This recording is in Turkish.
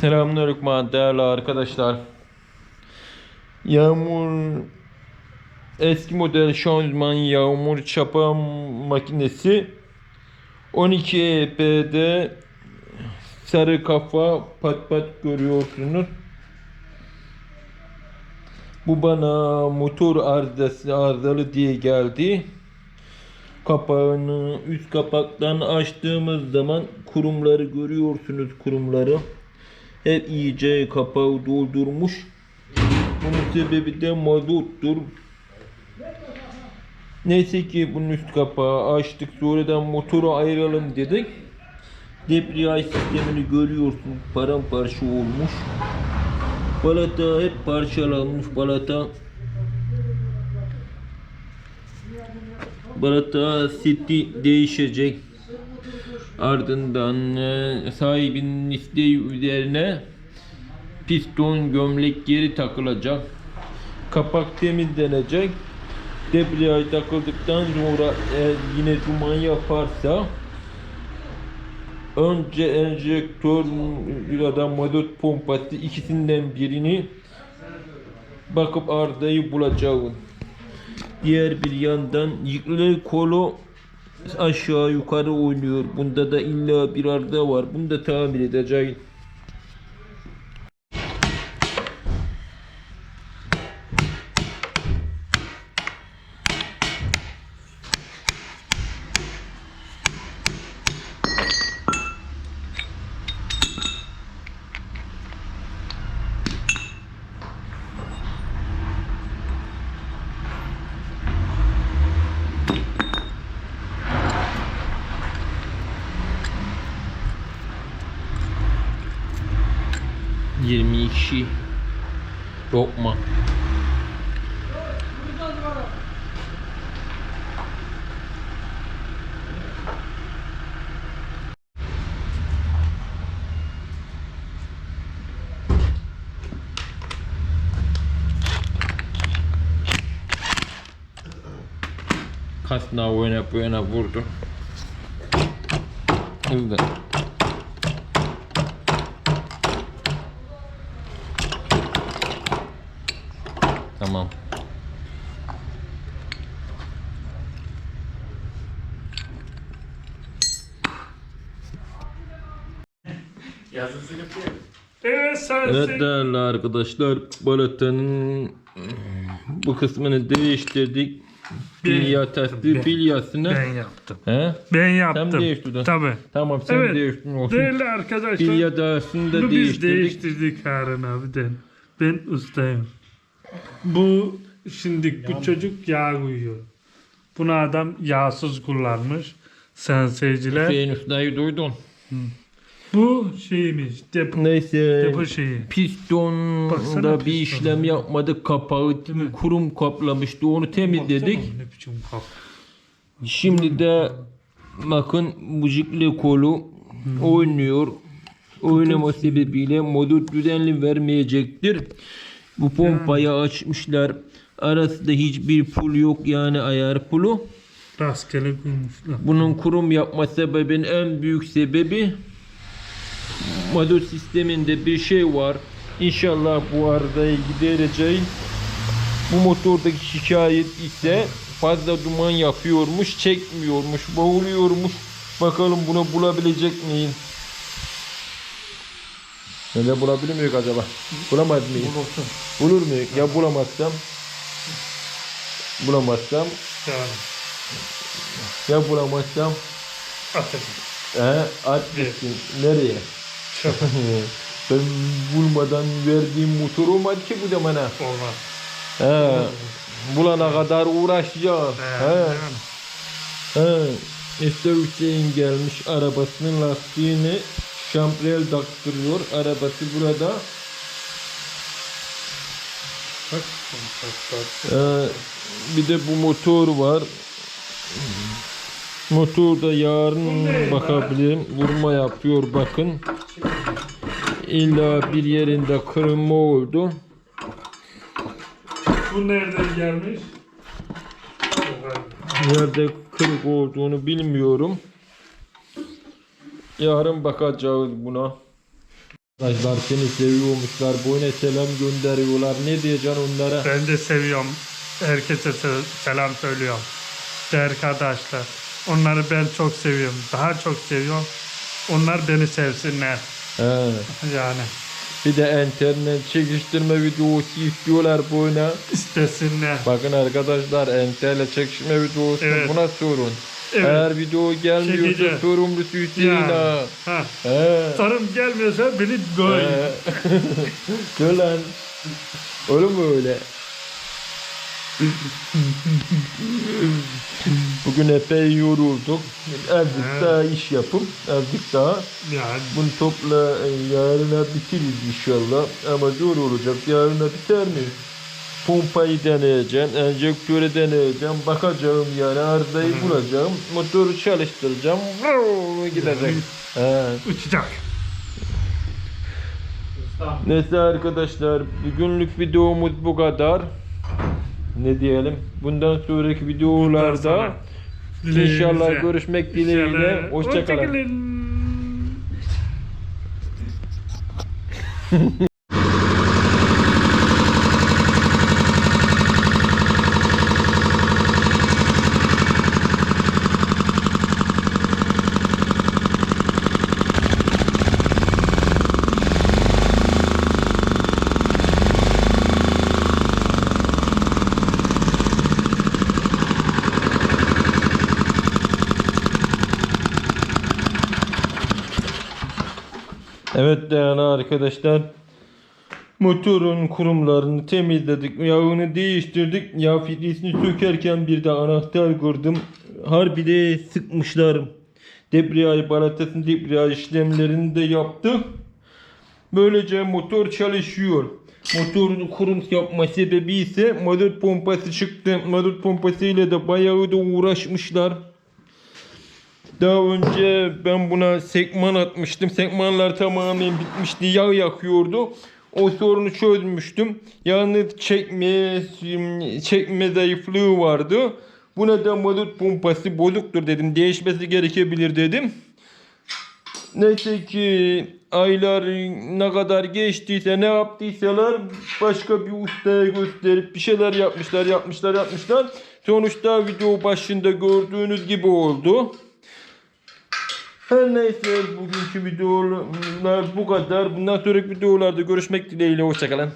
Selamünaleyküm değerli arkadaşlar. Yağmur eski model şanzıman yağmur çapa makinesi 12 EP'de sarı kafa pat pat görüyorsunuz. Bu bana motor arızası arızalı diye geldi. Kapağını üst kapaktan açtığımız zaman kurumları görüyorsunuz kurumları. Hep iyice kapağı doldurmuş. Bunun sebebi de mazottur. Neyse ki bunun üst kapağı açtık. Sonradan motoru ayıralım dedik. Debriyaj sistemini görüyorsun. Paramparça olmuş. Balata hep parçalanmış. Balata Balata seti değişecek. Ardından e, sahibinin isteği üzerine piston gömlek geri takılacak. Kapak temizlenecek. Debriyaj takıldıktan sonra eğer yine duman yaparsa önce enjektör ya da mazot pompası ikisinden birini bakıp arızayı bulacağız. Diğer bir yandan yıkılı kolu aşağı yukarı oynuyor. Bunda da illa bir arda var. Bunu da tamir edeceğim. 22 yok mu? Kasna oyna boyuna vurdu. Hızlı. Tamam. Evet sen Evet değerli arkadaşlar balatanın bu kısmını değiştirdik. Ben Bilya yaptım, testi ben. bilyasını. ben yaptım. He? Ben yaptım. Sen değiştirdin. Tabii. Tamam sen Evet. değiştirdin olsun. Değerli arkadaşlar. Bilya dersini de Bunu biz değiştirdik. değiştirdik Harun abiden. Ben ustayım. Bu şimdi bu çocuk yağ koyuyor. Bunu adam yağsız kullanmış. Sen seyirciler. Hüseyin Usta'yı duydun. Bu şeymiş. Depo, Neyse. depo şeyi. Pistonda Baksana bir piston. işlem yapmadık. Kapağı mi? kurum kaplamıştı. Onu temizledik. Baksana Ne biçim kap. Şimdi de bakın müzikli kolu oynuyor. Oynama sebebiyle modu düzenli vermeyecektir. Bu pompayı açmışlar. Arasında hiçbir pul yok yani ayar pulu. Rastgele koymuşlar. Bunun kurum yapma sebebinin en büyük sebebi modül sisteminde bir şey var. İnşallah bu arızayı gidereceğiz. Bu motordaki şikayet ise fazla duman yapıyormuş, çekmiyormuş, boğuluyormuş. Bakalım bunu bulabilecek miyim? Öyle bulabilir miyiz acaba? Bulamaz mıyız? Bulursun. Bulur muyuz? Ya bulamazsam? Bulamazsam? Yani. Ya bulamazsam? Atacağım. He, at gitsin. Nereye? Ben bulmadan verdiğim motor olmadı ki bu da bana. Olmaz. He, bulana kadar uğraşacağım. He, he. İşte Hüseyin gelmiş arabasının lastiğini şamprel taktırıyor. Arabası burada. Bak. Ee, bir de bu motor var. Motorda yarın bakabilirim. Vurma yapıyor bakın. İlla bir yerinde kırılma oldu. Bu nereden gelmiş? Nerede kırık olduğunu bilmiyorum. Yarın bakacağız buna. Arkadaşlar seni seviyormuşlar. Boyuna selam gönderiyorlar. Ne diyeceksin onlara? Ben de seviyorum. Herkese se- selam söylüyorum. Değerli arkadaşlar. Onları ben çok seviyorum. Daha çok seviyorum. Onlar beni sevsinler. He. Yani Bir de internet çekiştirme videosu istiyorlar boyuna. istesinler. Bakın arkadaşlar internet çekiştirme videosu Evet. buna sorun. Evet. Eğer video gelmiyorsa Çekici. sorumlusu Hüseyin Yani. ha. Ha. He. Tarım gelmiyorsa beni göy. He. Dur lan. Öyle mi öyle? Bugün epey yorulduk. Azıcık He. daha iş yapıp azıcık daha Yani bunu topla e, yarına bitiririz inşallah. Ama zor olacak. Yarına biter mi? Pompayı deneyeceğim, enjektörü deneyeceğim, bakacağım yani arızayı bulacağım, motoru çalıştıracağım, vruu gidecek. He. uçacak. Neyse arkadaşlar bugünlük videomuz bu kadar. Ne diyelim? Bundan sonraki videolarda inşallah görüşmek dileğiyle. Hoşçakalın. Hoşçakalın. Evet değerli arkadaşlar. Motorun kurumlarını temizledik. Yağını değiştirdik. Yağ filtresini sökerken bir de anahtar gördüm. Harbi de sıkmışlar. Debriyaj balatasını debriyaj işlemlerini de yaptık. Böylece motor çalışıyor. Motorun kurum yapma sebebi ise mazot pompası çıktı. Mazot pompası ile de bayağı da uğraşmışlar. Daha önce ben buna sekman atmıştım. Sekmanlar tamamen bitmişti. Yağ yakıyordu. O sorunu çözmüştüm. Yalnız çekme, çekme zayıflığı vardı. Buna da mazot pompası bozuktur dedim. Değişmesi gerekebilir dedim. Neyse ki aylar ne kadar geçtiyse ne yaptıysalar başka bir ustaya gösterip bir şeyler yapmışlar yapmışlar yapmışlar. Sonuçta video başında gördüğünüz gibi oldu. Her neyse bugünkü videolar bu kadar. Bundan sonraki videolarda görüşmek dileğiyle. Hoşçakalın.